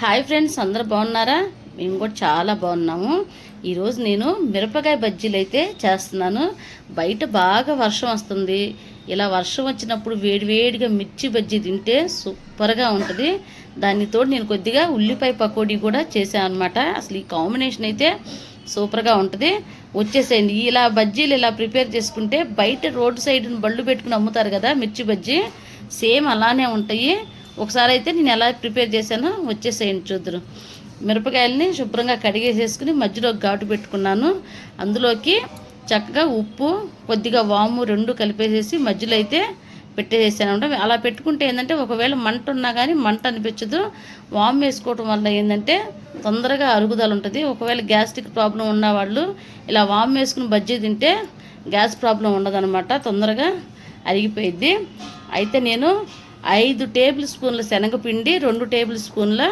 Hi friends అందరు బాగున్నారా? మేము కూడా చాలా బాగున్నాము. ఈరోజు నేను మిరపకాయ బజ్జీలు అయితే చేస్తున్నాను. బయట బాగా వర్షం వస్తుంది. ఇలా వర్షం వచ్చినప్పుడు వేడివేడిగా మిర్చి బజ్జీ తింటే సూపర్గా ఉంటుంది. దానితో నేను కొద్దిగా ఉల్లిపాయ పకోడీ కూడా చేశాను అనమాట అసలు ఈ కాంబినేషన్ అయితే సూపర్గా ఉంటుంది. వచ్చేసేయండి. ఇలా బజ్జీలు ఇలా ప్రిపేర్ చేసుకుంటే బయట రోడ్డు సైడ్ బళ్ళు పెట్టుకుని అమ్ముతారు కదా మిర్చి బజ్జీ సేమ్ అలానే ఉంటాయి. ఒకసారి అయితే నేను ఎలా ప్రిపేర్ చేశానో వచ్చేసేయండి చూద్దరు. మిరపకాయలని శుభ్రంగా కడిగేసేసుకుని మధ్యలో ఘాటు పెట్టుకున్నాను. అందులోకి చక్కగా ఉప్పు కొద్దిగా వాము రెండు కలిపేసేసి మధ్యలో అయితే పెట్టేసేసాను అనమాట అలా పెట్టుకుంటే ఏంటంటే ఒకవేళ మంట ఉన్నా కానీ మంట అనిపించదు. వాము వేసుకోవటం వల్ల ఏంటంటే తొందరగా అరుగుదల ఉంటుంది. ఒకవేళ గ్యాస్ట్రిక్ ప్రాబ్లం ఉన్నవాళ్ళు ఇలా వాము వేసుకుని బజ్జీ తింటే గ్యాస్ ప్రాబ్లం ఉండదనమాట తొందరగా అరిగిపోయిద్ది. అయితే నేను ఐదు టేబుల్ స్పూన్ల శనగపిండి రెండు టేబుల్ స్పూన్ల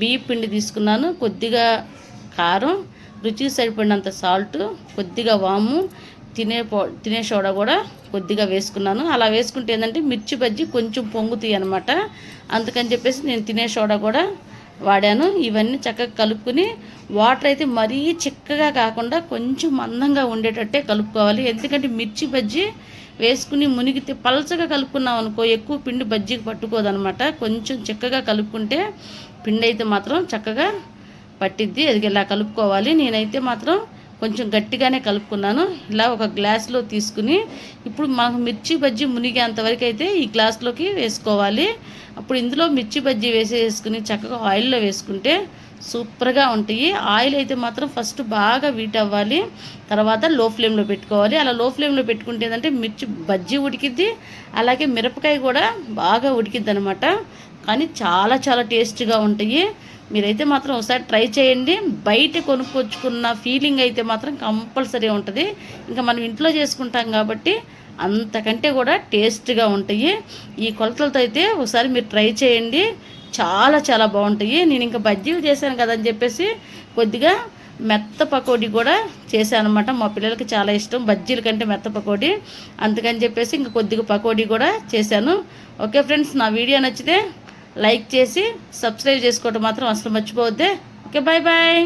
బియ్య పిండి తీసుకున్నాను. కొద్దిగా కారం రుచికి సరిపడినంత సాల్ట్ కొద్దిగా వాము తినే పో తినే సోడా కూడా కొద్దిగా వేసుకున్నాను. అలా వేసుకుంటే ఏంటంటే మిర్చి బజ్జీ కొంచెం పొంగుతాయి అనమాట అందుకని చెప్పేసి నేను తినే సోడా కూడా వాడాను. ఇవన్నీ చక్కగా కలుపుకుని వాటర్ అయితే మరీ చిక్కగా కాకుండా కొంచెం మందంగా ఉండేటట్టే కలుపుకోవాలి. ఎందుకంటే మిర్చి బజ్జీ వేసుకుని మునిగితే పలచగా కలుపుకున్నాం అనుకో ఎక్కువ పిండి బజ్జీకి పట్టుకోదనమాట. కొంచెం చిక్కగా కలుపుకుంటే పిండి అయితే మాత్రం చక్కగా పట్టిద్ది. అది ఇలా కలుపుకోవాలి. నేనైతే మాత్రం కొంచెం గట్టిగానే కలుపుకున్నాను. ఇలా ఒక గ్లాస్లో తీసుకుని ఇప్పుడు మాకు మిర్చి బజ్జీ మునిగేంత వరకు అయితే ఈ గ్లాస్లోకి వేసుకోవాలి. అప్పుడు ఇందులో మిర్చి బజ్జీ వేసేసుకుని చక్కగా ఆయిల్లో వేసుకుంటే సూపర్గా ఉంటాయి. ఆయిల్ అయితే మాత్రం ఫస్ట్ బాగా వీట్ అవ్వాలి. తర్వాత లో ఫ్లేమ్లో పెట్టుకోవాలి. అలా లో ఫ్లేమ్లో పెట్టుకుంటే ఏంటంటే మిర్చి బజ్జీ ఉడికిద్ది. అలాగే మిరపకాయ కూడా బాగా ఉడికిద్ది అనమాట కానీ చాలా చాలా టేస్ట్గా ఉంటాయి. మీరైతే మాత్రం ఒకసారి ట్రై చేయండి. బయట కొనుక్కొచ్చుకున్న ఫీలింగ్ అయితే మాత్రం కంపల్సరీ ఉంటుంది. ఇంకా మనం ఇంట్లో చేసుకుంటాం కాబట్టి అంతకంటే కూడా టేస్ట్గా ఉంటాయి. ఈ కొలతలతో అయితే ఒకసారి మీరు ట్రై చేయండి. చాలా చాలా బాగుంటాయి. నేను ఇంకా బజ్జీలు చేశాను కదని చెప్పేసి కొద్దిగా మెత్త పకోడీ కూడా చేశాను అనమాట మా పిల్లలకి చాలా ఇష్టం బజ్జీల కంటే మెత్త పకోడీ. అందుకని చెప్పేసి ఇంకా కొద్దిగా పకోడీ కూడా చేశాను. ఓకే ఫ్రెండ్స్ నా వీడియో నచ్చితే లైక్ చేసి సబ్స్క్రైబ్ చేసుకోవటం మాత్రం అసలు మర్చిపోవద్దే. Okay bye bye